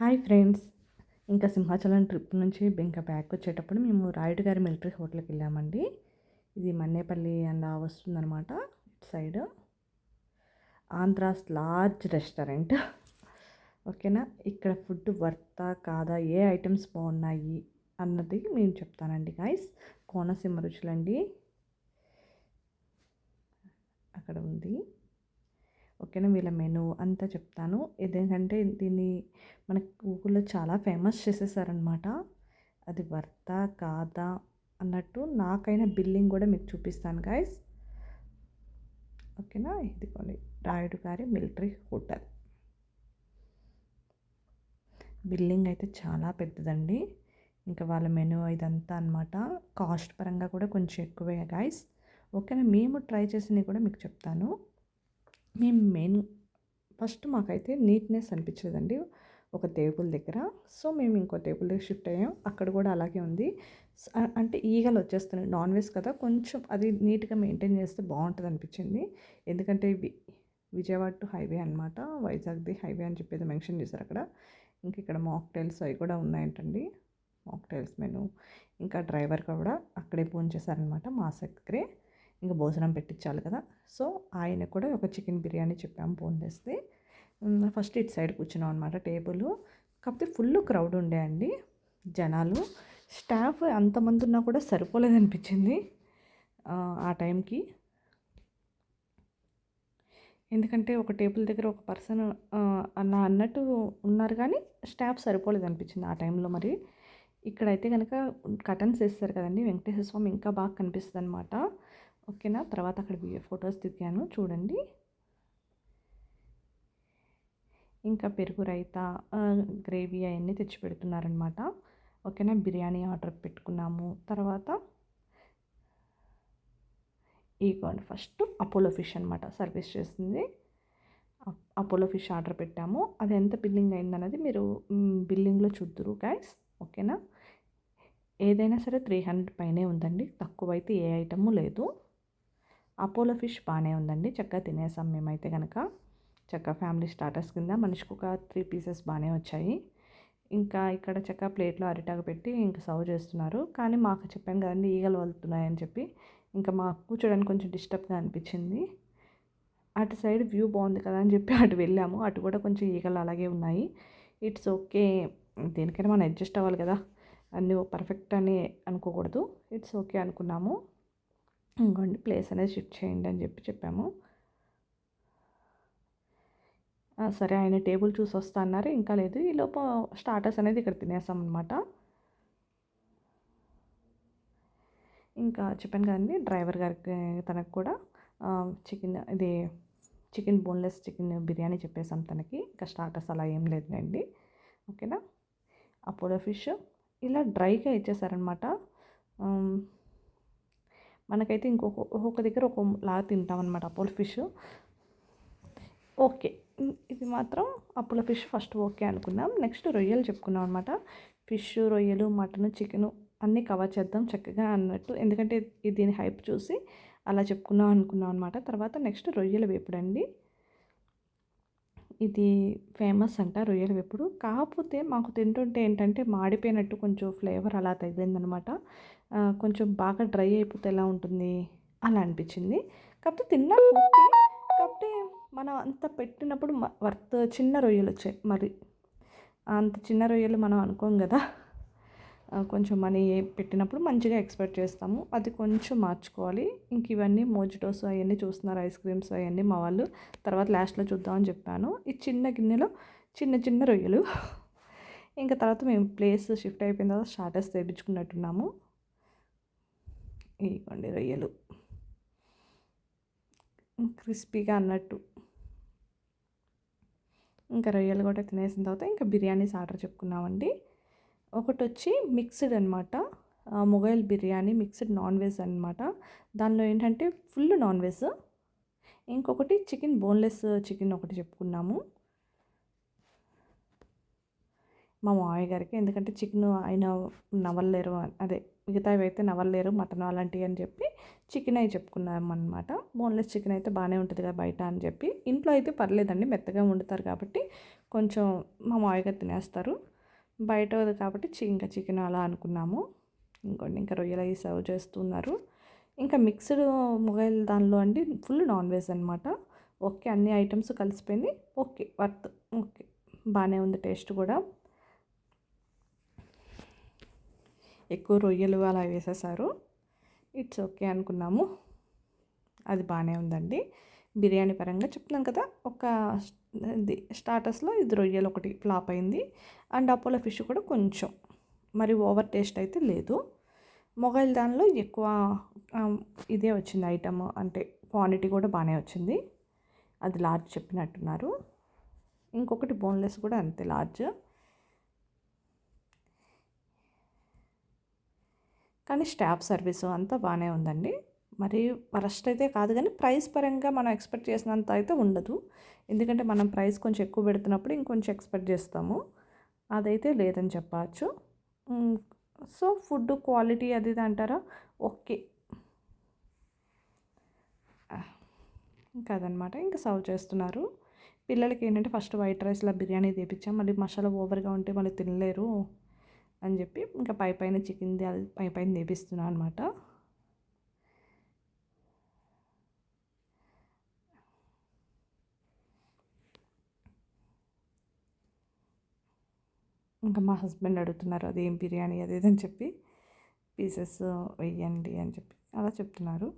Hi friends. ఇంకా Simhachalam trip నుంచి ఇంకా బ్యాక్ వచ్చేటప్పుడు మేము రాయుడు గారి మిలిటరీ హోటల్కి వెళ్ళామండి. ఇది మన్నేపల్లి అండ్ వస్తుందన్నమాట ఇటు సైడ్ ఆంధ్రాస్ లార్జ్ రెస్టారెంట్. ఓకేనా? ఇక్కడ ఫుడ్ వర్తా కాదా? ఏ ఐటమ్స్ బాగున్నాయి? అన్నది మేము చెప్తానండి గాయస్ కోనసీమ రుచులండి. అక్కడ ఉంది. ఓకేనా? వీళ్ళ మెనూ అంతా చెప్తాను. ఇదేంటంటే దీన్ని మన గూగుల్లో చాలా ఫేమస్ చేసేసారనమాట. అది వర్త కాదా అన్నట్టు నాకైనా బిల్లింగ్ కూడా మీకు చూపిస్తాను గాయస్. ఓకేనా? ఇదిగోండి రాయుడు గారి మిలిటరీ హోటల్. బిల్లింగ్ అయితే చాలా పెద్దదండి. ఇంకా వాళ్ళ మెనూ ఇదంతా అనమాట కాస్ట్ పరంగా కూడా కొంచెం ఎక్కువే గాయస్. ఓకేనా? మేము ట్రై చేసినవి కూడా మీకు చెప్తాను. మేము మెయిన్ ఫస్ట్ మాకైతే నీట్నెస్ అనిపించేదండి ఒక టేబుల్ దగ్గర. సో మేము ఇంకో టేబుల్ దగ్గర షిఫ్ట్ అయ్యాం. అక్కడ కూడా అలాగే ఉంది. అంటే ఈగలు వచ్చేస్తున్నాయి. నాన్ వెజ్ కదా కొంచెం అది నీట్గా మెయింటైన్ చేస్తే బాగుంటుంది అనిపించింది. ఎందుకంటే విజయవాడ టు హైవే అనమాట వైజాగ్ది హైవే అని చెప్పేది మెన్షన్ చేశారు అక్కడ. ఇంక ఇక్కడ మాక్టైల్స్ అవి కూడా ఉన్నాయంటండి. Mocktails menu. ఇంకా డ్రైవర్ కూడా అక్కడే ఫోన్ చేశారనమాట మా దగ్గరే. ఇంకా భోజనం పెట్టించాలి కదా. సో ఆయన కూడా ఒక చికెన్ బిర్యానీ చెప్పాము ఫోన్ చేస్తే. ఫస్ట్ ఇటు సైడ్ కూర్చున్నాం అనమాట టేబుల్. కాకపోతే ఫుల్ క్రౌడ్ ఉండే అండి జనాలు. స్టాఫ్ అంతమంది ఉన్నా కూడా సరిపోలేదు అనిపించింది ఆ టైంకి. ఎందుకంటే ఒక టేబుల్ దగ్గర ఒక పర్సన్ అలా అన్నట్టు ఉన్నారు కానీ స్టాఫ్ సరిపోలేదు అనిపించింది ఆ టైంలో మరి. ఇక్కడైతే కనుక కటన్స్ వేస్తారు కదండి వెంకటేశ్వర స్వామి ఇంకా బాగా కనిపిస్తుంది అనమాట ఓకేనా? తర్వాత అక్కడ ఫొటోస్ దిగాను. చూడండి. ఇంకా పెరుగు రైతా గ్రేవీ అవన్నీ తెచ్చి పెడుతున్నారనమాట ఓకేనా? బిర్యానీ ఆర్డర్ పెట్టుకున్నాము. తర్వాత ఇగోండి ఫస్ట్ అపోలో ఫిష్ అనమాట సర్వీస్ చేస్తుంది అపోలో ఫిష్ ఆర్డర్ పెట్టాము. అది ఎంత బిల్లింగ్ అయిందన్నది మీరు బిల్లింగ్లో చూద్దురు గైస్ ఓకేనా? ఏదైనా సరే త్రీ హండ్రెడ్ పైనే ఉందండి. తక్కువ అయితే ఏ ఐటము లేదు. అపోలో ఫిష్ బాగానే ఉందండి. చక్కగా తినేసాం మేమైతే కనుక చక్కగా ఫ్యామిలీ స్టార్టర్స్ కింద మనిషికి ఒక త్రీ పీసెస్ బాగానే వచ్చాయి. ఇంకా ఇక్కడ చక్కగా ప్లేట్లో అరిటాకు పెట్టి ఇంకా సర్వ్ చేస్తున్నారు. కానీ మాకు చెప్పాను కదండి ఈగలు వలుతున్నాయని చెప్పి. ఇంకా మాకు కూర్చోడానికి కొంచెం డిస్టర్బ్గా అనిపించింది. అటు సైడ్ వ్యూ బాగుంది కదా అని చెప్పి అటు వెళ్ళాము. అటు కూడా కొంచెం ఈగలు అలాగే ఉన్నాయి. It's okay. దేనికైనా మనం అడ్జస్ట్ అవ్వాలి కదా. అన్నీ పర్ఫెక్ట్ అని అనుకోకూడదు. ఇట్స్ ఓకే అనుకున్నాము. ఇంకోండి ప్లేస్ అనేది షిఫ్ట్ చేయండి అని చెప్పి చెప్పాము. సరే ఆయన టేబుల్ చూసి వస్తా అన్నారు. ఇంకా లేదు ఈ లోపు స్టార్టర్స్ అనేది ఇక్కడ తినేసాం అనమాట ఇంకా చెప్పాను కదండి డ్రైవర్ గారికి తనకు కూడా చికెన్ ఇది చికెన్ బోన్లెస్ చికెన్ బిర్యానీ చెప్పేసాం తనకి. ఇంకా స్టార్టర్స్ అలా ఏం లేదులేండి. ఓకేనా? అపోలో ఫిష్ ఇలా డ్రైగా ఇచ్చేసారనమాట మనకైతే ఇంకొక ఒక్కొక్క దగ్గర లాగా తింటాం అనమాట అపోలో ఫిష్. ఓకే. ఇది మాత్రం అప్పుల ఫిష్ ఫస్ట్ ఓకే అనుకున్నాం. నెక్స్ట్ రొయ్యలు చెప్పుకున్నాం అనమాట ఫిష్ రొయ్యలు మటన్ చికెన్ అన్నీ కవర్ చేద్దాం చక్కగా అన్నట్టు. ఎందుకంటే దీని హైప్ చూసి అలా చెప్పుకున్నాం అనుకున్నాం అనమాట తర్వాత నెక్స్ట్ రొయ్యల వేపుడండి ఇది ఫేమస్ అంట రొయ్యల వేపుడు కాకపోతే మాకు తింటుంటే ఏంటంటే మాడిపోయినట్టు కొంచెం ఫ్లేవర్ అలా తగిలిందనమాట. కొంచెం బాగా డ్రై అయిపోతే ఎలా ఉంటుంది అలా అనిపించింది. కాకపోతే తిన్నా కాబట్టి కాకపోతే మనం అంత పెట్టినప్పుడు వర్త్ చిన్న రొయ్యలు వచ్చాయి. మరి అంత చిన్న రొయ్యలు మనం అనుకోం కదా. కొంచెం మనీ పెట్టినప్పుడు మంచిగా ఎక్స్పెక్ట్ చేస్తాము. అది కొంచెం మార్చుకోవాలి. ఇంక ఇవన్నీ మోజిటోస్ అవన్నీ చూస్తున్నారు ఐస్ క్రీమ్స్ అవన్నీ మా వాళ్ళు. తర్వాత లాస్ట్లో చూద్దామని చెప్పాను. ఈ చిన్న గిన్నెలో చిన్న చిన్న రొయ్యలు. ఇంకా తర్వాత మేము ప్లేస్ షిఫ్ట్ అయిపోయిన తర్వాత స్టార్టర్స్ తెప్పించుకున్నట్టున్నాము. ఇవ్వండి రొయ్యలు. క్రిస్పీగా అన్నట్టు. ఇంకా రొయ్యలు కూడా తినేసిన తర్వాత ఇంకా బిర్యానీస్ ఆర్డర్ చెప్పుకున్నామండి. ఒకటి వచ్చి మిక్స్డ్ అనమాట Mughlai biryani mixed non veg అనమాట దానిలో ఏంటంటే ఫుల్ నాన్ వెజ్. ఇంకొకటి చికెన్ బోన్లెస్ చికెన్ ఒకటి చెప్పుకున్నాము. మా మామయ్య గారికి. ఎందుకంటే చికెన్ ఆయన నవ్వలేరు అదే మిగతావి అయితే నవ్వలేరు మటన్ అలాంటివి అని చెప్పి చికెన్ అయి చెప్పుకున్నామన్నమాట. బోన్లెస్ చికెన్ అయితే బాగానే ఉంటుంది కదా బయట అని చెప్పి. ఇంట్లో అయితే పర్లేదండి మెత్తగా వండుతారు కాబట్టి కొంచెం మా మామయ్య గారు తినేస్తారు. బయట కాబట్టి ఇంకా చికెన్ అలా అనుకున్నాము. ఇంకోండి ఇంకా రొయ్యలు అవి సర్వ్ చేస్తున్నారు. ఇంకా మిక్స్డ్ మొగైల్ దానిలో అండి ఫుల్ నాన్ వెజ్ అనమాట ఓకే అన్ని ఐటమ్స్ కలిసిపోయింది. ఓకే వర్త్ ఓకే బాగానే ఉంది టేస్ట్ కూడా. ఎక్కువ రొయ్యలు అలా వేసేసారు. ఇట్స్ ఓకే అనుకున్నాము. అది బాగానే ఉందండి. బిర్యానీ పరంగా చెప్తున్నాను కదా ఒక ఇది స్టార్టర్స్లో ఇది రొయ్యలు ఒకటి ఫ్లాప్ అయింది. అండ్ అపోలో ఫిష్ కూడా కొంచెం మరి ఓవర్ టేస్ట్ అయితే లేదు. మొగైల్ దానిలో ఎక్కువ ఇదే వచ్చింది ఐటమ్ అంటే క్వాంటిటీ కూడా బాగానే వచ్చింది. అది లార్జ్ చెప్పినట్టున్నారు. ఇంకొకటి బోన్లెస్ కూడా అంతే లార్జ్. కానీ స్టాఫ్ సర్వీస్ అంతా బాగానే ఉందండి. మరి వరస్ట్ అయితే కాదు కానీ ప్రైస్ పరంగా మనం ఎక్స్పెక్ట్ చేసినంత అయితే ఉండదు. ఎందుకంటే మనం ప్రైస్ కొంచెం ఎక్కువ పెడుతున్నప్పుడు ఇంకొంచెం ఎక్స్పెక్ట్ చేస్తాము. అదైతే లేదని చెప్పచ్చు. సో ఫుడ్ క్వాలిటీ అది ఇది అంటారా? ఓకే. ఇంకా అదనమాట. ఇంకా సర్వ్ చేస్తున్నారు. పిల్లలకి ఏంటంటే ఫస్ట్ వైట్ రైస్లో బిర్యానీ తెప్పించాం మళ్ళీ మసాలా ఓవర్గా ఉంటే మళ్ళీ తినలేరు అని చెప్పి ఇంకా పై పైన చికెన్ది అది పై పైన తెప్పిస్తున్నాను అనమాట ఇంకా మా హస్బెండ్ అడుగుతున్నారు అదేం బిర్యానీ అది అని చెప్పి పీసెస్ వేయండి అని చెప్పి అలా చెప్తున్నారు.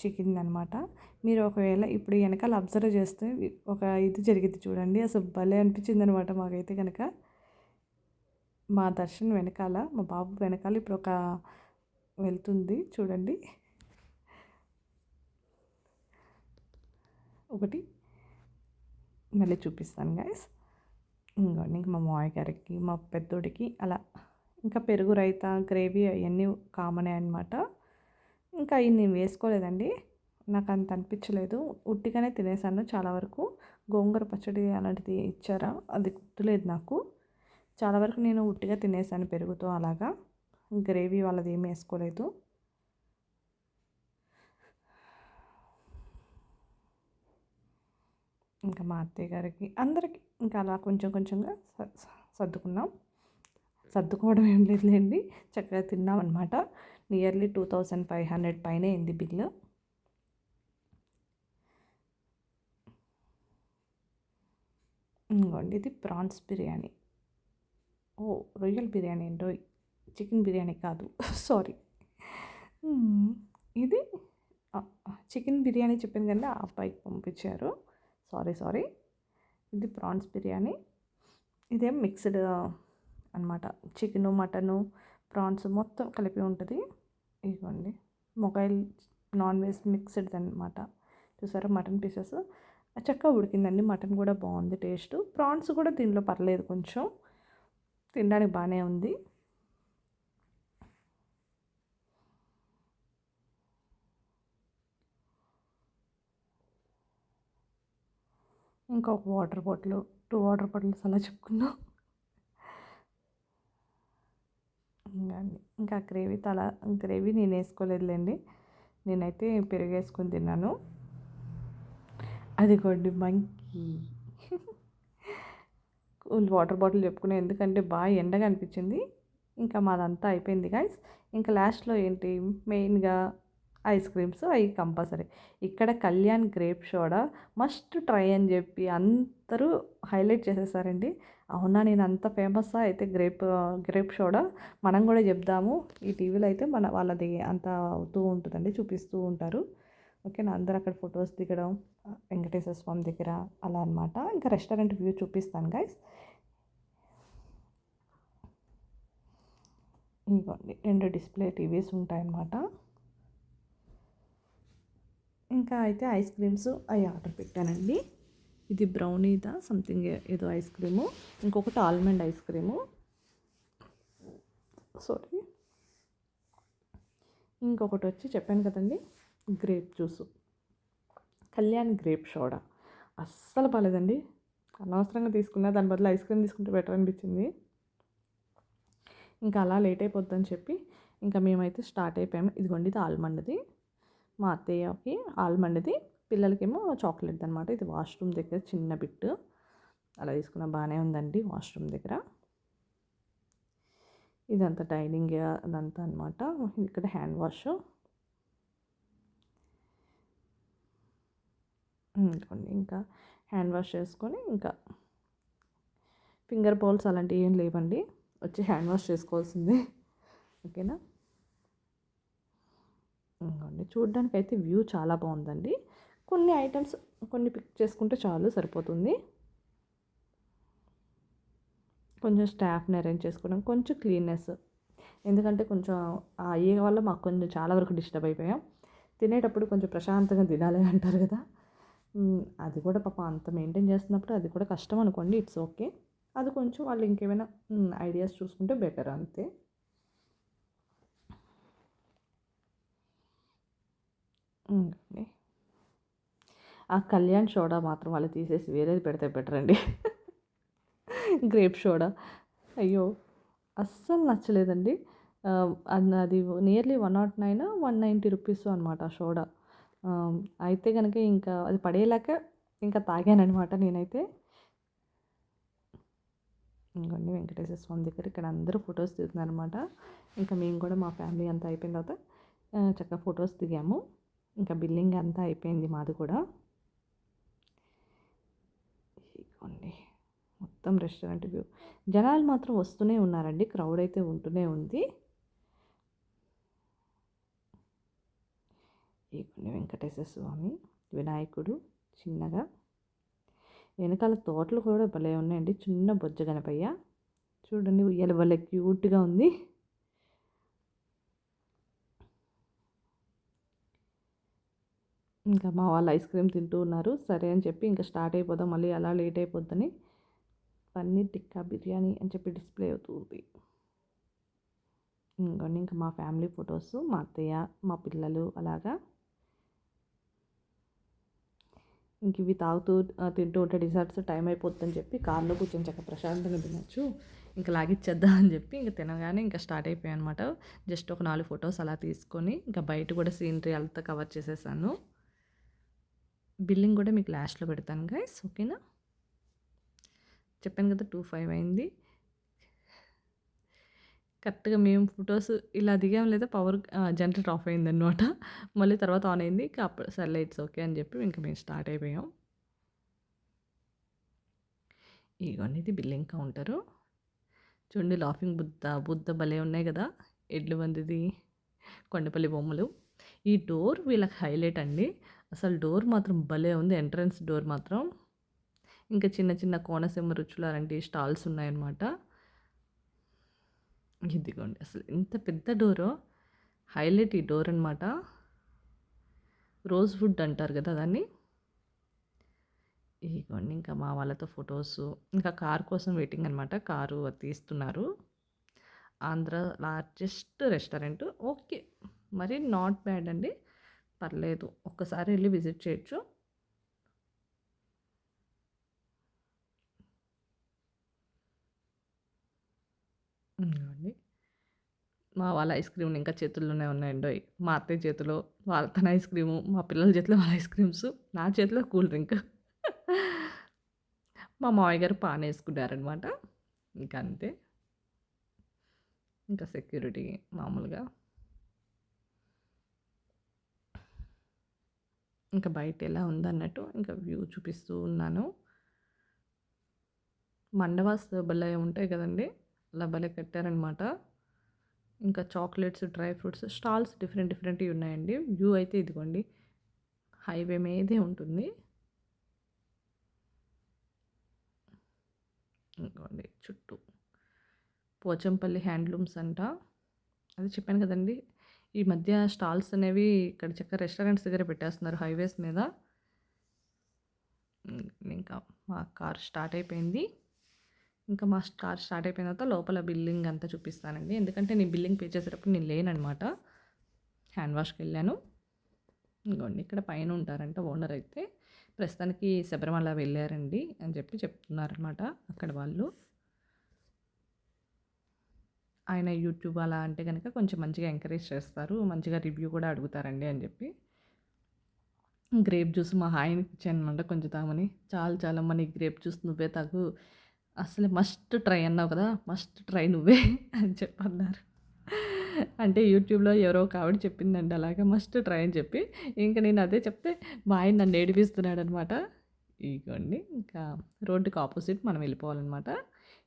చికెన్ అనమాట మీరు ఒకవేళ ఇప్పుడు వెనకాల అబ్జర్వ్ చేస్తే ఒక ఇది జరిగింది చూడండి. అసలు భలే అనిపించింది అనమాట మాకైతే కనుక మా దర్శన్ వెనకాల మా బాబు వెనకాల ఇప్పుడు ఒక వెళ్తుంది చూడండి. ఒకటి. మళ్ళీ చూపిస్తాను గాయస్ ఇంకోండి ఇంకా మా మామయ్య గారికి మా పెద్దోడికి అలా ఇంకా పెరుగు రైత గ్రేవీ అవన్నీ కామనే అనమాట ఇంకా అవి నేను వేసుకోలేదండి. నాకు అంత అనిపించలేదు. ఉట్టిగానే తినేసాను చాలా వరకు. గోంగూర పచ్చడి అలాంటిది ఇచ్చారా? అది గుర్తులేదు నాకు. చాలా వరకు నేను ఉట్టిగా తినేసాను పెరుగుతో అలాగా. గ్రేవీ వాళ్ళది ఏమి వేసుకోలేదు. ఇంకా మా అత్తయ్య గారికి అందరికీ ఇంకా అలా కొంచెం కొంచెంగా సర్దుకున్నాం. సర్దుకోవడం ఏం లేదులేండి. చక్కగా తిన్నాం అనమాట nearly two thousand five hundred పైన అయింది బిల్లు. ఇంకోండి ఇది ప్రాన్స్ బిర్యానీ. ఓ రొయ్యల బిర్యానీ ఏంటో చికెన్ బిర్యానీ కాదు. సారీ. ఇది చికెన్ బిర్యానీ చెప్పాను కదా ఆ అబ్బాయికి పంపించారు. Sorry sorry. ఇది ప్రాన్స్ బిర్యానీ. ఇదేం మిక్స్డ్ అనమాట చికెను మటను ప్రాన్స్ మొత్తం కలిపి ఉంటుంది. ఇదిగోండి. మొగైల్ నాన్ వెజ్ మిక్స్డ్ అనమాట చూసారా? Mutton pieces. చక్కగా ఉడికిందండి. మటన్ కూడా బాగుంది టేస్ట్. ప్రాన్స్ కూడా దీనిలో పర్లేదు కొంచెం. తినడానికి బాగానే ఉంది. ఇంకొక water bottle two water bottles అలా చెప్పుకున్నాం. ఇంకా ఇంకా గ్రేవీ తల గ్రేవీ నేను వేసుకోలేదులేండి. నేనైతే పెరుగు వేసుకొని తిన్నాను. అది కొద్ది మంకీ వాటర్ బాటిల్ చెప్పుకునే ఎందుకంటే బాగా ఎండగా అనిపించింది. ఇంకా మాదంతా అయిపోయింది గాయస్. ఇంకా లాస్ట్లో ఏంటి మెయిన్గా ఐస్ క్రీమ్స్ అవి కంపల్సరీ. ఇక్కడ Kalyan grape soda must try అని చెప్పి అందరూ హైలైట్ చేసేసారండి. అవునా నేను అంత ఫేమస్సా? అయితే గ్రేప్ గ్రేప్ సోడా మనం కూడా చెప్దాము. ఈ టీవీలో అయితే మన వాళ్ళది అంత అవుతూ ఉంటుందండి చూపిస్తూ ఉంటారు. ఓకేనా అందరూ అక్కడ ఫొటోస్ దిగడం వెంకటేశ్వర స్వామి దగ్గర అలా అనమాట ఇంకా రెస్టారెంట్ వ్యూ చూపిస్తాను గైస్ ఇవ్వండి రెండు డిస్ప్లే టీవీస్ ఉంటాయన్నమాట. ఇంకా అయితే ఐస్ క్రీమ్స్ అవి ఆర్డర్ పెట్టానండి. ఇది బ్రౌనీదా సంథింగ్ ఏదో ఐస్ క్రీము. ఇంకొకటి ఆల్మండ్ ఐస్ క్రీము. సారీ ఇంకొకటి వచ్చి చెప్పాను కదండి grape juice. Kalyan grape soda. అస్సలు బాగాలేదండి అనవసరంగా తీసుకున్నా దాని బదులు ఐస్ క్రీమ్ తీసుకుంటే బెటర్ అనిపించింది. ఇంకా అలా లేట్ అయిపోద్దని చెప్పి ఇంకా మేమైతే స్టార్ట్ అయిపోయాము. ఇదిగోండి ఇది ఆల్మండ్ది. మా అత్తయ్యకి ఆల్మండ్ది పిల్లలకేమో చాక్లెట్ అనమాట ఇది వాష్రూమ్ దగ్గర చిన్న బిట్ అలా తీసుకున్న బాగానే ఉందండి వాష్రూమ్ దగ్గర. ఇదంతా డైనింగ్ అదంతా అనమాట ఇక్కడ హ్యాండ్ వాష్. ఇంకోండి ఇంకా హ్యాండ్ వాష్ చేసుకొని ఇంకా ఫింగర్ బౌల్స్ అలాంటివి ఏం లేవండి. వచ్చి హ్యాండ్ వాష్ చేసుకోవాల్సిందే. ఓకేనా? ఇంకోండి చూడడానికి అయితే వ్యూ చాలా బాగుందండి కొన్ని ఐటమ్స్ కొన్ని పిక్ చేసుకుంటే చాలు సరిపోతుంది. కొంచెం స్టాఫ్ని అరేంజ్ చేసుకోవడం కొంచెం క్లీన్నెస్. ఎందుకంటే కొంచెం అయ్యే వల్ల మాకు కొంచెం చాలా వరకు డిస్టర్బ్ అయిపోయాం. తినేటప్పుడు కొంచెం ప్రశాంతంగా తినాలి అంటారు కదా. అది కూడా పాప అంత మెయింటైన్ చేస్తున్నప్పుడు అది కూడా కష్టం అనుకోండి ఇట్స్ ఓకే. అది కొంచెం వాళ్ళు ఇంకేమైనా ఐడియాస్ చూసుకుంటే బెటర్ అంతే. ఆ కళ్యాణ్ సోడా మాత్రం వాళ్ళు తీసేసి వేరేది పెడితే బెటర్ అండి. గ్రేప్ సోడా అయ్యో అస్సలు నచ్చలేదండి. అది nearly one not nine one ninety rupees అనమాట ఆ సోడా అయితే కనుక ఇంకా అది పడేలాక ఇంకా తాగానమాట నేనైతే. ఇంకొన్ని వెంకటేశ్వర స్వామి దగ్గర ఇక్కడ అందరూ ఫొటోస్ దిగుతున్నారనమాట ఇంకా మేము కూడా మా ఫ్యామిలీ అంతా అయిపోయిన తర్వాత చక్కగా ఫొటోస్ దిగాము. ఇంకా బిల్లింగ్ అంతా అయిపోయింది మాది కూడా. ఇదిగోండి మొత్తం రెస్టారెంట్ వ్యూ జనాలు మాత్రం వస్తూనే ఉన్నారండి క్రౌడ్ అయితే ఉంటూనే ఉంది. ఇదిగోండి వెంకటేశ్వర స్వామి వినాయకుడు చిన్నగా. వెనకాల తోటలు కూడా భలే ఉన్నాయండి చిన్న బొజ్జ గణపయ్య. చూడండి ఉయ్యాల భలే క్యూట్గా ఉంది. ఇంకా మా వాళ్ళు ఐస్ క్రీమ్ తింటూ ఉన్నారు. సరే అని చెప్పి ఇంకా స్టార్ట్ అయిపోదాం. మళ్ళీ అలా లేట్ అయిపోద్దని పన్నీర్ టిక్కా బిర్యానీ అని చెప్పి డిస్ప్లే అవుతుంది. ఇంకోండి ఇంకా మా ఫ్యామిలీ ఫొటోస్ మా అత్తయ్య మా పిల్లలు అలాగా. ఇంక ఇవి తాగుతూ తింటూ ఉంటే డిజర్ట్స్ టైం అయిపోతుందని చెప్పి కార్లో కూర్చొని చక్క ప్రశాంతంగా తినచ్చు. ఇంకా లాగిచ్చేద్దాం అని చెప్పి ఇంకా తినగానే ఇంకా స్టార్ట్ అయిపోయాయి అనమాట జస్ట్ ఒక నాలుగు ఫొటోస్ అలా తీసుకొని ఇంకా బయట కూడా సీనరీ అంతా కవర్ చేసేసాను. బిల్లింగ్ కూడా మీకు లాస్ట్లో పెడతాను గైస్ ఓకేనా? చెప్పాను కదా టూ ఫైవ్ అయింది. కరెక్ట్గా మేము ఫొటోస్ ఇలా దిగాం లేదా పవర్ జనరేటర్ ఆఫ్ అయింది అనమాట మళ్ళీ తర్వాత ఆన్ అయింది. ఇంకా అప్పుడు సర్లే ఇట్స్ ఓకే అని చెప్పి ఇంకా మేము స్టార్ట్ అయిపోయాం. ఇగోండి ఇది బిల్లింగ్ కౌంటరు. చూడండి లాఫింగ్ బుద్ధ బుద్ధ భలే ఉన్నాయి కదా. ఎడ్లు వందిది కొండపల్లి బొమ్మలు. ఈ డోర్ వీళ్ళకి హైలైట్ అండి. అసలు డోర్ మాత్రం భలే ఉంది. ఎంట్రన్స్ డోర్ మాత్రం. ఇంకా చిన్న చిన్న కోనసీమ రుచులు అలాంటి స్టాల్స్ ఉన్నాయన్నమాట. ఇదిగోండి అసలు ఎంత పెద్ద డోరో? హైలైట్ ఈ డోర్ అనమాట రోజ్ వుడ్ అంటారు కదా దాన్ని? ఇదిగోండి ఇంకా మా వాళ్ళతో ఫొటోస్. ఇంకా కార్ కోసం వెయిటింగ్ అనమాట కారు తీస్తున్నారు. Andhra largest restaurant. ఓకే మరి నాట్ బ్యాడ్ అండి. పర్లేదు. ఒక్కసారి వెళ్ళి విజిట్ చేయొచ్చు. అండి మా వాళ్ళ ఐస్ క్రీమ్ ఇంకా చేతుల్లోనే ఉన్నాయండి. మా అత్తయ్య చేతిలో వాళ్ళ తన ఐస్ క్రీము మా పిల్లల చేతిలో వాళ్ళ ఐస్ క్రీమ్స్. నా చేతిలో కూల్ డ్రింక్. మా మామయ్య గారు పాన్ వేసుకున్నారనమాట ఇంకా అంతే ఇంకా సెక్యూరిటీ మామూలుగా. ఇంకా బయట ఎలా ఉందన్నట్టు ఇంకా వ్యూ చూపిస్తూ ఉన్నాను. మండవాస్ భలే ఉంటాయి కదండి. అలా భలే కట్టారనమాట ఇంకా chocolates dry fruits stalls different డిఫరెంట్వి ఉన్నాయండి. వ్యూ అయితే ఇదిగోండి. హైవే మీదే ఉంటుంది. ఇంకోండి చుట్టూ. పోచంపల్లి హ్యాండ్లూమ్స్ అంట. అది చెప్పాను కదండి. ఈ మధ్య స్టాల్స్ అనేవి ఇక్కడ చక్క రెస్టారెంట్స్ దగ్గర పెట్టేస్తున్నారు హైవేస్ మీద. ఇంకా మా కార్ స్టార్ట్ అయిపోయింది. ఇంకా మా కార్ స్టార్ట్ అయిపోయిన తర్వాత లోపల బిల్లింగ్ అంతా చూపిస్తానండి. ఎందుకంటే నేను బిల్లింగ్ పే చేసేటప్పుడు నేను లేననమాట హ్యాండ్ వాష్కి వెళ్ళాను. ఇంకోండి ఇక్కడ పైన ఉంటారంట ఓనర్ అయితే. ప్రస్తుతానికి శబరిమల వెళ్ళారండి అని చెప్పి చెప్తున్నారనమాట అక్కడ వాళ్ళు. ఆయన యూట్యూబ్ అలా అంటే కనుక కొంచెం మంచిగా ఎంకరేజ్ చేస్తారు. మంచిగా రివ్యూ కూడా అడుగుతారండి అని చెప్పి. గ్రేప్ జ్యూస్ మా ఆయనకి ఇచ్చాను అనమాట కొంచెం తామని. చాలు చాలా మన గ్రేప్ జ్యూస్ నువ్వే తాగు. అసలు మస్ట్ ట్రై అన్నావు కదా మస్ట్ ట్రై నువ్వే అని చెప్పన్నారు. అంటే యూట్యూబ్లో ఎవరో ఒక ఆవిడ చెప్పిందండి అలాగా మస్ట్ ట్రై అని చెప్పి. ఇంకా నేను అదే చెప్తే మా ఆయన నన్ను ఏడిపిస్తున్నాడు అనమాట ఇగోండి ఇంకా రోడ్డుకి ఆపోజిట్ మనం వెళ్ళిపోవాలన్నమాట.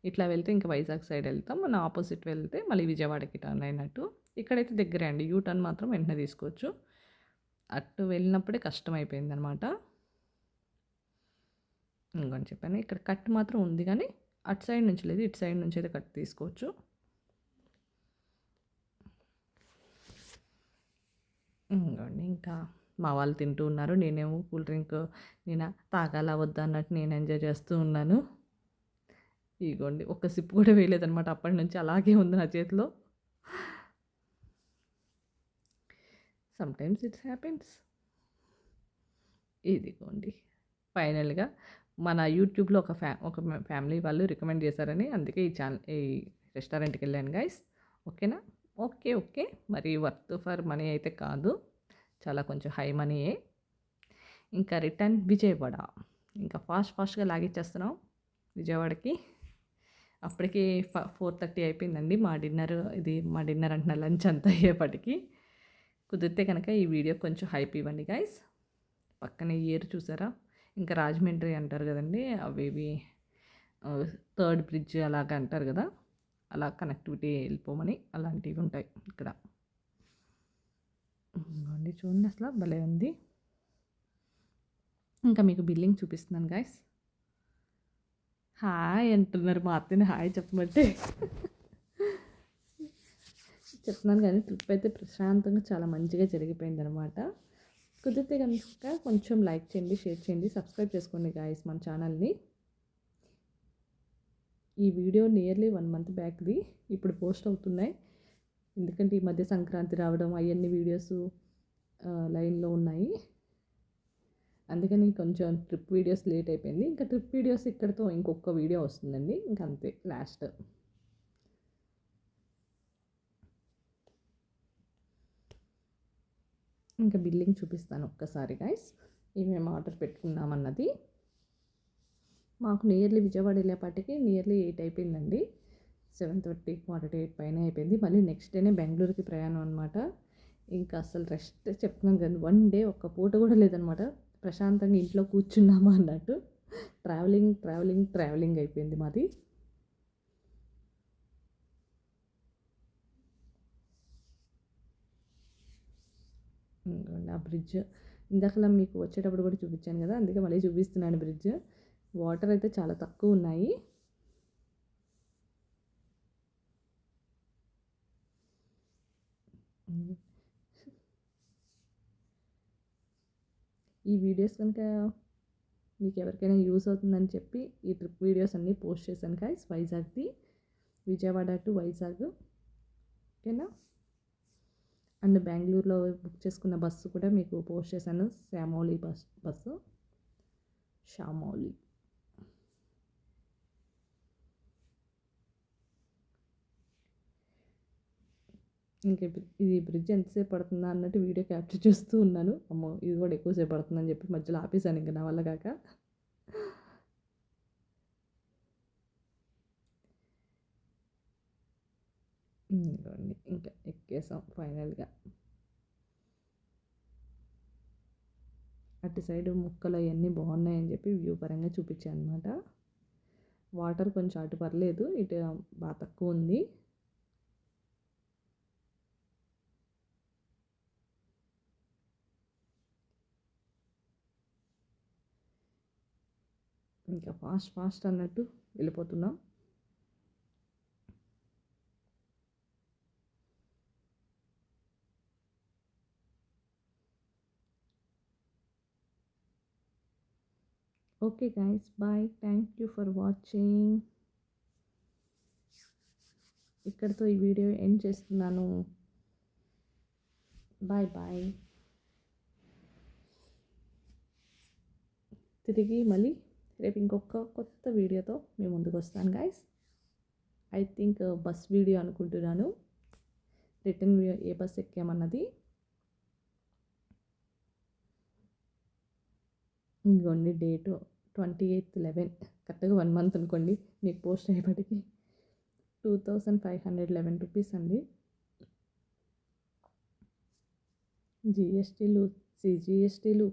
ఇట్లా వెళ్తే ఇంకా వైజాగ్ సైడ్ వెళ్తాం. మన ఆపోజిట్ వెళ్తే మళ్ళీ విజయవాడకి టర్న్ అయినట్టు. ఇక్కడైతే దగ్గరే అండి. యూ టర్న్ మాత్రం వెంటనే తీసుకోవచ్చు. అటు వెళ్ళినప్పుడే కష్టం అయిపోయింది అనమాట ఇంకొని చెప్పాను ఇక్కడ కట్ మాత్రం ఉంది కానీ అటు సైడ్ నుంచి లేదు. ఇటు సైడ్ నుంచి అయితే కట్ తీసుకోవచ్చు. ఇంకోండి ఇంకా మా వాళ్ళు తింటూ ఉన్నారు. నేనేమో కూల్ డ్రింక్ నేను తాగాల వద్దా అన్నట్టు నేను ఎంజాయ్ చేస్తూ ఉన్నాను. ఇగోండి ఒక సిప్ కూడా వేయలేదనమాట అప్పటి నుంచి అలాగే ఉంది నా చేతిలో. సమ్టైమ్స్ ఇట్స్ హ్యాపెన్స్ ఇదిగోండి. ఫైనల్గా మన యూట్యూబ్లో ఒక ఫ్యా ఒక ఫ్యామిలీ వాళ్ళు రికమెండ్ చేశారని అందుకే ఈ ఛానల్ ఈ రెస్టారెంట్కి వెళ్ళాను గైస్ ఓకేనా? Okay okay. మరి వర్త్ ఫర్ మనీ అయితే కాదు. చాలా కొంచెం హై మనీయే ఇంకా రిటర్న్ విజయవాడ. ఇంకా ఫాస్ట్ ఫాస్ట్గా లాగిచ్చేస్తున్నాం విజయవాడకి. అప్పటికి ఫోర్ థర్టీ అయిపోయిందండి మా డిన్నర్. ఇది మా డిన్నర్ అంటున్న లంచ్ అంతా అయ్యేపటికి కుదిరితే కనుక ఈ వీడియో కొంచెం హైప్ ఇవ్వండి గైస్ పక్కనే ఇయర్ చూసారా? ఇంకా రాజమండ్రి అంటారు కదండి అవి ఇవి థర్డ్ బ్రిడ్జ్ అలాగ అంటారు కదా? అలా కనెక్టివిటీ వెళ్ళిపోమని అలాంటివి ఉంటాయి ఇక్కడ. చూడండి అసలు భలే ఉంది. ఇంకా మీకు బిల్లింగ్ చూపిస్తున్నాను గాయస్ హాయ్ అంటున్నారు మా అత్తని హాయ్ చెప్పమంటే. చెప్తున్నాను కానీ ట్రిప్ అయితే ప్రశాంతంగా చాలా మంచిగా జరిగిపోయింది అనమాట కుదిరితే కనుక కొంచెం లైక్ చేయండి షేర్ చేయండి సబ్స్క్రైబ్ చేసుకోండి గాయస్ మన ఛానల్ని. ఈ వీడియో నియర్లీ వన్ మంత్ బ్యాక్ది ఇప్పుడు పోస్ట్ అవుతున్నాయి. ఎందుకంటే ఈ మధ్య సంక్రాంతి రావడం అవన్నీ వీడియోస్ లైన్లో ఉన్నాయి. అందుకని కొంచెం ట్రిప్ వీడియోస్ లేట్ అయిపోయింది. ఇంకా ట్రిప్ వీడియోస్ ఇక్కడితో ఇంకొక వీడియో వస్తుందండి. ఇంకా అంతే లాస్ట్. ఇంకా బిల్లింగ్ చూపిస్తాను ఒక్కసారి గైస్ ఇవి మేము ఆర్డర్ పెట్టుకున్నామన్నది. మాకు నియర్లీ విజయవాడ వెళ్ళేపాటికి నియర్లీ ఎయిట్ అయిపోయిందండి. సెవెన్ థర్టీ క్వార్టర్ ఎయిట్ పైన అయిపోయింది. మళ్ళీ నెక్స్ట్ డేనే బెంగళూరుకి ప్రయాణం అనమాట ఇంకా అసలు రెస్ట్ చెప్తున్నాను కానీ వన్ డే ఒక్క పూట కూడా లేదనమాట ప్రశాంతంగా ఇంట్లో కూర్చున్నామా అన్నట్టు. ట్రావెలింగ్ ట్రావెలింగ్ ట్రావెలింగ్ అయిపోయింది మాది. ఆ బ్రిడ్జ్ ఇందాకలా మీకు వచ్చేటప్పుడు కూడా చూపించాను కదా అందుకే మళ్ళీ చూపిస్తున్నాను బ్రిడ్జ్ వాటర్ అయితే చాలా తక్కువ ఉన్నాయి. ఈ వీడియోస్ కనుక మీకు ఎవరికైనా యూస్ అవుతుందని చెప్పి ఈ ట్రిప్ వీడియోస్ అన్నీ పోస్ట్ చేశాను కాయస్ వైజాగ్ది విజయవాడ టు వైజాగ్. ఓకేనా? అండ్ బెంగళూరులో బుక్ చేసుకున్న బస్సు కూడా మీకు పోస్ట్ చేశాను. శ్యామౌలి బస్ బస్సు. షామౌలి ఇంకా ఇది బ్రిడ్జ్ ఎంతసేపు పడుతుందా అన్నట్టు వీడియో క్యాప్చర్ చేస్తూ ఉన్నాను. అమ్మో ఇది కూడా ఎక్కువసేపు పడుతుందని చెప్పి మధ్యలో ఆపేశాను ఇంకా నా వల్ల కాక. ఇంకా ఎక్కేసాం ఫైనల్గా. అటు సైడ్ ముక్కలు అవన్నీ బాగున్నాయని చెప్పి వ్యూ పరంగా చూపించాను అనమాట వాటర్ కొంచెం అటు పర్లేదు ఇటు బాగా తక్కువ ఉంది. ఇంకా ఫాస్ట్ ఫాస్ట్ అన్నట్టు వెళ్ళిపోతున్నాం. Okay guys bye thank you for watching ఇక్కడితో ఈ వీడియో ఎండ్ చేస్తున్నాను. బాయ్ బాయ్ తిరిగి మళ్ళీ రేపు ఇంకొక కొత్త వీడియోతో మేము ముందుకు వస్తాను guys I think bus video అనుకుంటున్నాను. రిటర్న్ ఏ బస్ ఎక్కామన్నది. ఇంకోండి డేటు ట్వంటీ ఎయిత్ లెవెన్ కరెక్ట్గా వన్ మంత్ అనుకోండి మీకు post అయ్యేపటికి two thousand five hundred eleven rupees అండి. జిఎస్టీలు సిజిఎస్టీలు